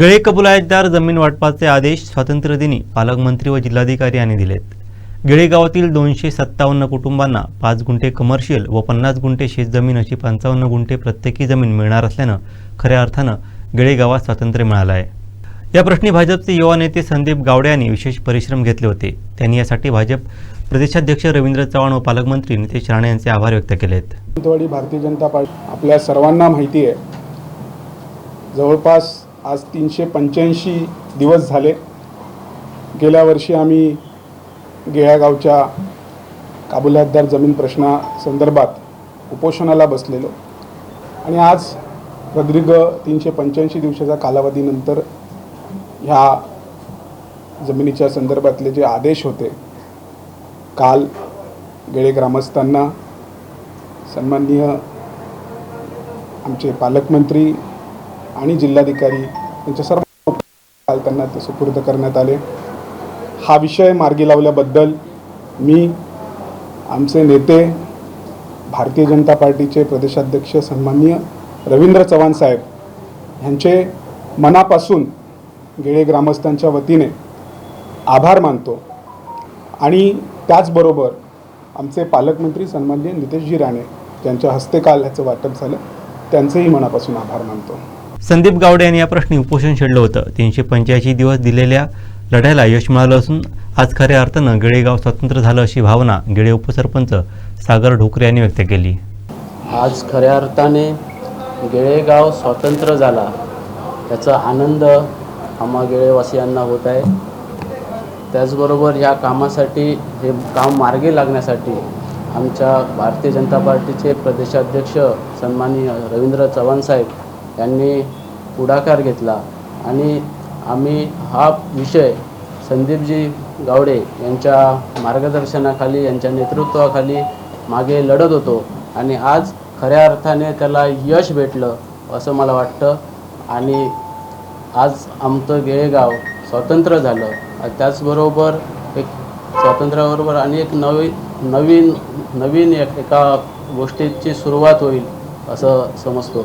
गळे कबुलायतदार जमीन वाटपाचे आदेश स्वातंत्र्यदिनी पालकमंत्री व जिल्हाधिकारी यांनी दिलेत. गिळेगावातील दोनशे सत्तावन्न कुटुंबांना पाच गुंठे कमर्शियल व पन्नास गुंठे शेतजमीन अशी पंचावन्न गुंठे प्रत्येकी जमीन मिळणार असल्यानं खऱ्या अर्थानं गिळेगावात स्वातंत्र्य मिळालं आहे. या प्रश्नी भाजपचे युवा नेते संदीप गावडे यांनी विशेष परिश्रम घेतले होते. त्यांनी यासाठी भाजप प्रदेशाध्यक्ष रवींद्र चव्हाण व पालकमंत्री नितेश राणे यांचे आभार व्यक्त केलेत. आहेत भारतीय जनता पार्टी आपल्या सर्वांना माहिती आहे. जवळपास आज तीनशे पंच्याऐंशी दिवस झाले. गेल्या वर्षी आम्ही गेळ्यागावच्या काबुलातदार जमीन प्रश्नासंदर्भात उपोषणाला बसलेलो. आणि आज प्रदीर्घ तीनशे पंच्याऐंशी दिवसाच्या कालावधीनंतर ह्या जमिनीच्या संदर्भातले जे आदेश होते काल गेळे ग्रामस्थांना सन्माननीय आमचे पालकमंत्री आणि जिल्हाधिकारी यांच्या सर्व काल त्यांना ते सुपूर्द करण्यात आले. हा विषय मार्गी लावल्याबद्दल मी आमचे नेते भारतीय जनता पार्टीचे प्रदेशाध्यक्ष सन्माननीय रवींद्र चव्हाण साहेब यांचे मनापासून गेळे ग्रामस्थांच्या वतीने आभार मानतो. आणि त्याचबरोबर आमचे पालकमंत्री सन्माननीय नितेशजी राणे यांच्या हस्ते काल ह्याचं वाटप झालं त्यांचेही मनापासून आभार मानतो. संदीप गावडे यांनी या प्रश्नी उपोषण छेडलं होतं. तीनशे पंच्याऐंशी दिवस दिलेल्या लढ्याला यश मिळालं असून आज खऱ्या अर्थानं गिळेगाव स्वतंत्र झालं अशी भावना गिळे उपसरपंच सागर ढोकरे यांनी व्यक्त केली. आज खऱ्या अर्थाने गेळेगाव स्वतंत्र झाला. याचा आनंद आम्हा गेळेवासियांना होत आहे. त्याचबरोबर या कामासाठी हे काम मार्गी लागण्यासाठी आमच्या भारतीय जनता पार्टीचे प्रदेशाध्यक्ष सन्माननीय रवींद्र चव्हाण साहेब यांनी पुढाकार घेतला. आणि आम्ही हा विषय संदीपजी गावडे यांच्या मार्गदर्शनाखाली यांच्या नेतृत्वाखाली मागे लढत होतो. आणि आज खऱ्या अर्थाने त्याला यश भेटलं असं मला वाटतं. आणि आज आमचं गेळेगाव स्वतंत्र झालं. त्याचबरोबर एक स्वातंत्र्याबरोबर आणि एक नवी नवीन नवीन एक एका गोष्टीची सुरुवात होईल असं समजतो.